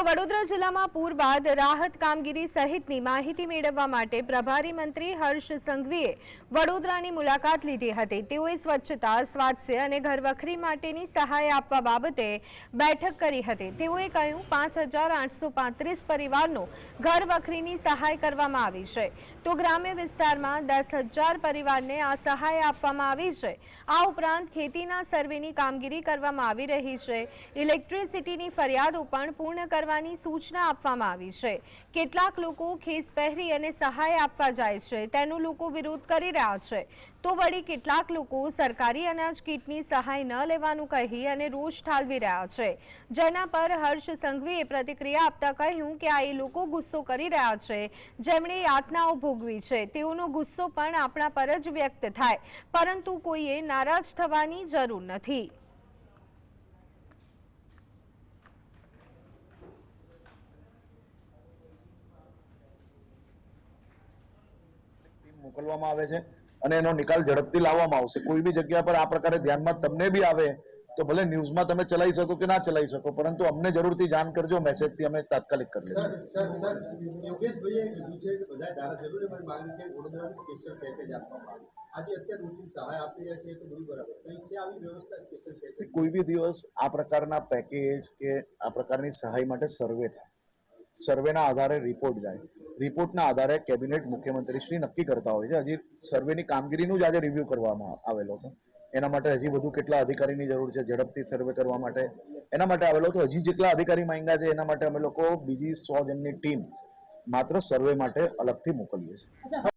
તો વડોદરા જિલ્લામાં પૂર બાદ રાહત કામગીરી સહિતની માહિતી મેળવવા માટે પ્રભારી મંત્રી હર્ષ સંઘવીએ વડોદરાની મુલાકાત લીધી હતી. તેઓએ સ્વચ્છતા, સ્વાસ્થ્ય અને ઘરવખરી માટેની સહાય આપવા બાબતે બેઠક કરી હતી. તેઓએ કહ્યું, પાંચ હજાર આઠસો પાંત્રીસ પરિવારનો ઘરવખરીની સહાય કરવામાં આવી છે. તો ગ્રામ્ય વિસ્તારમાં દસ હજાર પરિવારને આ સહાય આપવામાં આવી છે. આ ઉપરાંત ખેતીના સર્વેની કામગીરી કરવામાં આવી રહી છે. ઇલેક્ટ્રિસિટીની ફરિયાદો પણ પૂર્ણ કરવાની સૂચના આપવામાં આવી છે. કેટલાક લોકો ખેસ પહેરી અને સહાય આપવા જાય છે. તેનો લોકો વિરોધ કરી રહ્યા છે. તો વળી કેટલાક લોકો સરકારી અનાજ કીટની સહાય ન લેવાનું કહી અને રોષ ઠાલવી રહ્યા છે. જેના પર હર્ષ સંઘવીએ પ્રતિક્રિયા આપતા કહ્યું કે આ એ લોકો ગુસ્સો કરી રહ્યા છે. જેમણે યાતનાઓ ભોગવી છે. તેઓનો ગુસ્સો પણ આપણા પર જ વ્યક્ત થાય. પરંતુ કોઈએ નારાજ થવાની જરૂર નથી. મોકલવામાં આવે છે અને એનો નિકાલ ઝડપથી લાવવામાં આવશે. કોઈ બી જગ્યા પર આ પ્રકારે ધ્યાનમાં તમને બી આવે તો ભલે ન્યૂઝમાં તમે ચલાવી શકો કે ના ચલાવી શકો પરંતુ અમને જરૂરથી જાણ કરજો મેસેજથી અમે તાત્કાલિક કરી લઈશું. કોઈ બી દિવસ આ પ્રકારના પેકેજ કે આ પ્રકારની સહાય માટે સર્વે થાય. સર્વેના આધારે રિપોર્ટ જાય. રિપોર્ટના આધારે કેબિનેટ મુખ્યમંત્રી શ્રી નક્કી કરતા હોય છે. હજી સર્વેની કામગીરીનું જ આજે રિવ્યૂ કરવામાં આવેલો હતો એના માટે હજી વધુ કેટલા અધિકારીની જરૂર છે? ઝડપથી સર્વે કરવા માટે. એના માટે આવેલો હતો હજી જેટલા અધિકારી માંગ્યા છે, એના માટે અમે લોકો બીજી સો જણની ટીમ માત્ર સર્વે માટે અલગથી મોકલીએ છીએ.